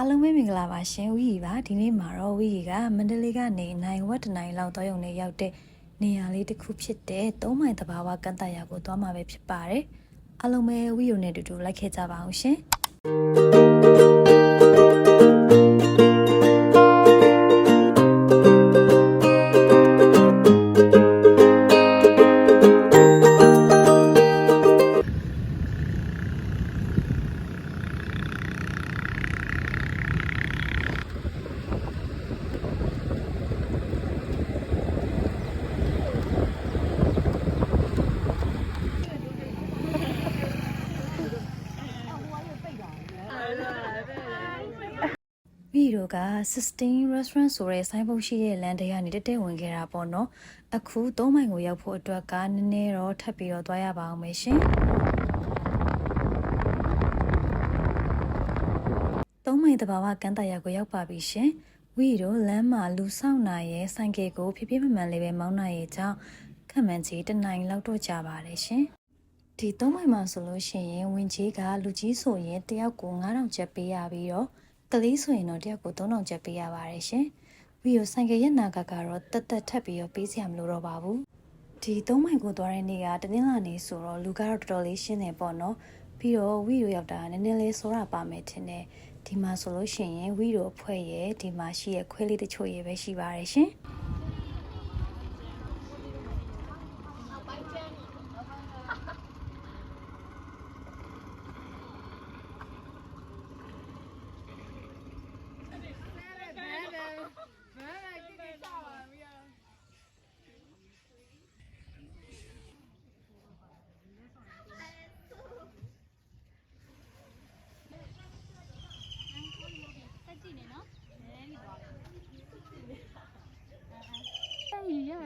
အားလုံးပဲမင်္ဂလာပါရှင်ဝီရီပါဒီနေ့မှာတော့ဝီရီကမန္တလေးကနေနိုင်ဝက်တနိုင်လောက်တော့ရုံနဲ့ရောက်တဲ့နေရာလေးတစ်ခုဖြစ်တဲ့သုံးမိုင်တဘာဝကန့်တရာကိုသွားမှာပဲဖြစ်ပါတယ်အားလုံးပဲဝီရီနဲ့အတူတူလိုက်ခဲ့ကြပါအောင်ရှင် ဗီဒီယိုက16 restaurant ဆိုတဲ့ဆိုင်ပုတ်ရှိတဲ့လမ်းတရကနေတက်တက်ဝင်ခဲ့တာပေါ့နော်အခု3မိုင်ကိုရောက်ဖို့အတွက်ကနည်းနည်းတော့ထပ်ပြီးတော့သွားရပါအောင်မယ်ရှင်3မိုင်တဘာဝကန်းတရာကိုရောက်ပါပြီရှင်ဝီတို့လမ်းမှာလူဆောင်နာရဲ့ဆိုင်ကယ်ကိုဖြည်းဖြည်းမှန်မှန်လေးပဲမောင်းနိုင်ရဲ့ကြောင့်ခက်မှန်ကြီးတစ်နိုင်လောက်တော့ကြာပါတယ်ရှင်ဒီ3မိုင်မှာဆိုလို့ရှိရင်ဝင်ကြီးကလူကြီးဆိုရင်တယောက်ကို9000ကျပ်ပေးရပြီးတော့ ကလေးဆိုရင်တော့တယောက်ကို3000ကျပ်ပေးရပါတယ်ရှင်။ပြီးတော့ဆိုင်ကရက်နာကကတော့တက်တက်ထပ်ပြီးတော့ပေးစရာမလိုတော့ပါဘူး။ဒီ3မိုင်ကိုသွားတဲ့နေ့ကတနင်္လာနေ့ဆိုတော့လူကတော့တော်တော်လေးရှင်းနေပေါ့နော်။ပြီးတော့ဝီရိုရောက်တာနည်းနည်းလေးစောရပါမယ်ထင်တယ်။ဒီမှာဆိုလို့ရှိရင်ဝီရိုအဖွဲရဲ့ဒီမှာရှိရဲ့ခွဲလေးတချို့ရဲ့ပဲရှိပါတယ်ရှင်။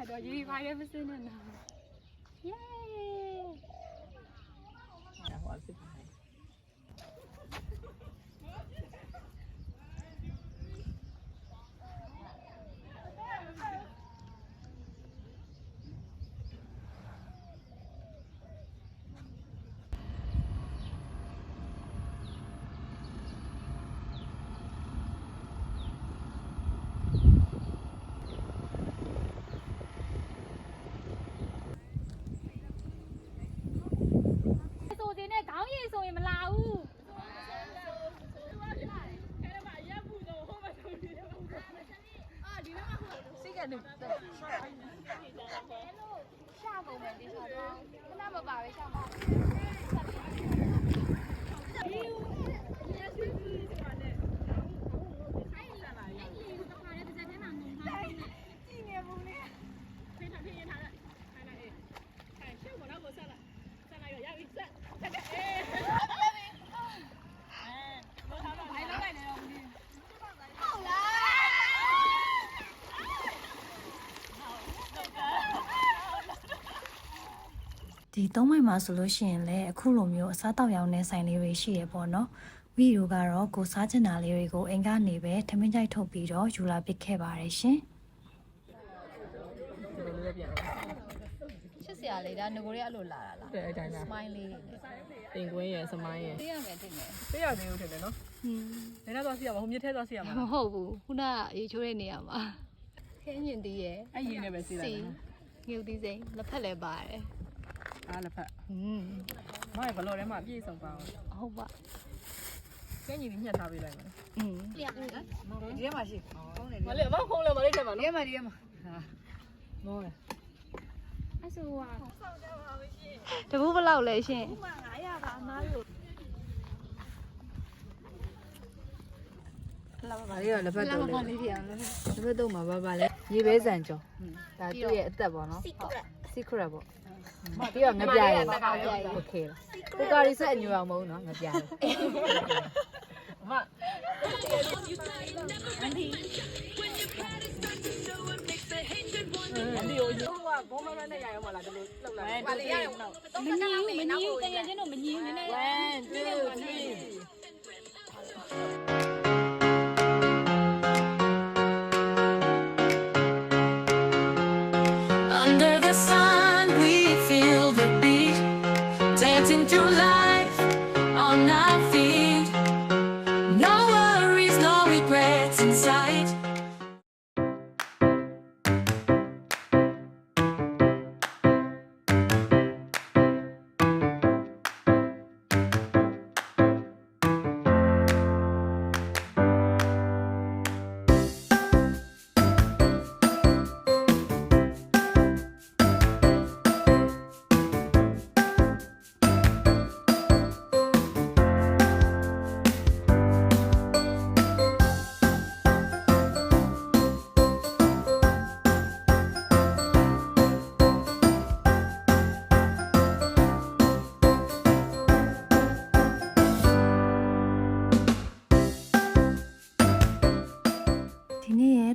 အေးရတော့ရေပါရမစင်းနဲ့နာယေး ဆိုတင်နဲ့ခေါင်းရည်ဆိုရင်မလာဘူး ရှာကုန်မယ်ဒီဆိုတော့ခဏမပါပဲရှာမှာ ဒီသုံးမိုင်မှာဆိုလို့ရှိရင်လည်းအခုလိုမျိုးအစားတောက်ရောင်းတဲ့ဆိုင်လေးတွေရှိရပေါ့နော်ဝီရိုကတော့ကိုစားချင်တာလေးတွေကိုအိမ်ကနေပဲထမင်းကြိုက်ထုတ်ပြီးတော့ယူလာပစ်ခဲ့ပါတယ်ရှင်ချစ်စရာလေးဒါငကိုရဲအဲ့လိုလာတာလားတဲ့အဲ့တိုင်းလား smile လေးနဲ့တင်ကွင်းရယ်စမိုင်းရယ်သိရမယ်တင်တယ်သိရသေးဘူးထင်တယ်နော်ဟင်းနည်းနည်းသွားစီရမှာဟိုမြစ်ထဲသွားစီရမှာမဟုတ်ဘူးခုနကရေချိုးတဲ့နေရာမှာခင်းညင်သေးရဲ့အဲ့ရင်းနဲ့ပဲစီလိုက်စီမယ်နော်ငုတ်သီးစိမ်းလက်ဖက်လည်းပါတယ် အားလက်ဖက်ဟင်းမရဲ့ဘလော့ထဲမှာအပြည့်စုံပါအောင်ဟုတ်ပါကဲညီလေးညှက်ထားပေးလိုက်မယ်ဟင်းဒီထဲမှာရှိကောင်းတယ်မလေးမဖုံးလဲမလေးထဲမှာနော်ဒီထဲမှာဒီထဲမှာဟာမောတယ်အဆိုဟာတပူးဘယ်လောက်လဲရှင်ဒါလေးတော့လက်ဖက်တော့လေလက်ဖက်တော့မှာပါပါလေရေပဲဆန်ကြောဒါသူ့ရဲ့အသက်ပေါ့နော် secret ပေါ့ပြီးတော့ငပြရယ်โอเคလားကိုကာရီဆက်အညူအောင်မဟုတ်နော်ငပြရယ် အမ ဒီဟိုဟိုကဘုံမမနဲ့ရအောင်မလားဒီလိုလှုပ်လာတယ်ဒီလိုရအောင်တော့ မငင်းမငင်းတကယ်ချင်းတော့မငင်းနည်းနည်း 1 2 3 through life on our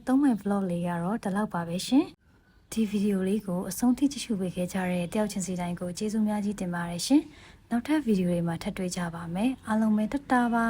3မိုင် vlog လေးကတော့ဒီလောက်ပါပဲရှင်ဒီဗီဒီယိုလေးကိုအဆုံးထိကြည့်ရှုပေးခဲ့ကြတဲ့တယောက်ချင်းစီတိုင်းကိုကျေးဇူးများကြီးတင်ပါတယ်ရှင်နောက်ထပ်ဗီဒီယိုတွေမှာထပ်တွေ့ကြပါမယ်အားလုံးပဲတတ်တာပါ